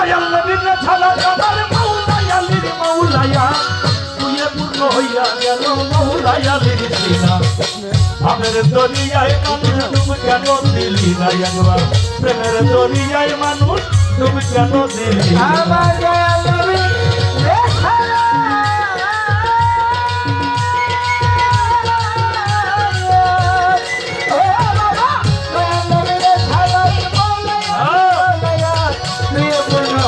দয়াল নবীর সালাম আমার মাওলায়ালির মাওলায়া। তুই পূর্ণ হইয়া গেল আমের দরিয়ায় মানুষ, তুমি কেন দিলি না প্রেমের দরিয়ায় মানুষ, তুমি কেন দিলি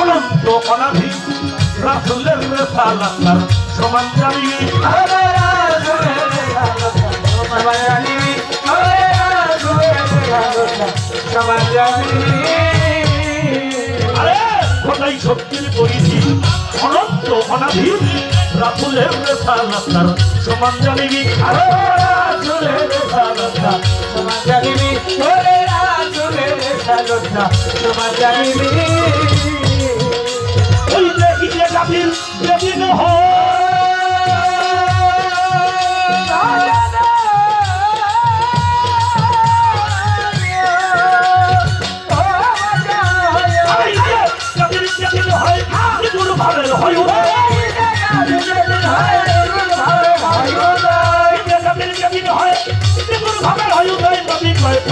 অনন্ত অনাধি রাসুলের রেসালাতার সমান জানি। আরে খোদাই শক্তির পরিধি অনন্ত অনাধি রাসুলের রেসালাতার সমান জানি। আরে রাসুলের রেসালাতার ওই যে ইয়ে গাবিল যেদিন হয় গাবিল যেদিন হয়। মৃদুর ভাবের হয়।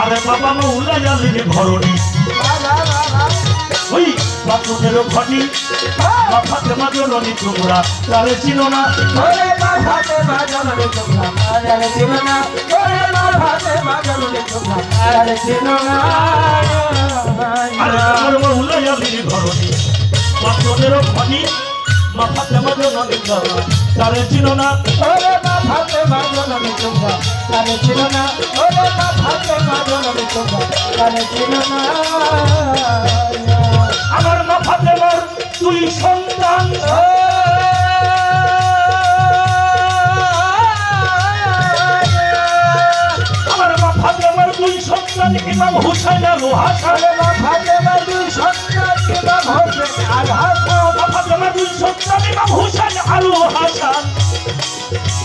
আরে বাবা মৌলা জালিনি ঘরণী ওই বাথরুমের ঘটি মাথাতে মাঝে নদী তোমরা তারে চিনো না। আরে আমার মৌলা জালিনি ঘরণী বাথরুমের ঘটি মাথাতে মাঝে নদী তোমরা তারে চিনো না। ওরে মাথাতে বাজানো তোমরা আরে চিনো না। ওরে মাথাতে বাজানো তোমরা আরে চিনো না। আমার মাথাতে মার তুই সন্তান। আমার মাথাতে মার তুই সন্তান ইমাম হুসাইন আলু হাসান ওরে মাথাতে বাজু সন্তান ভরবে আঘাত মাথাতে মার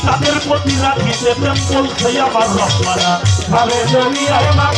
তাদের প্রতি রাখিতে প্রেম বলছে আমার রহমানা। ভাবে দরিয়ায় মানুষ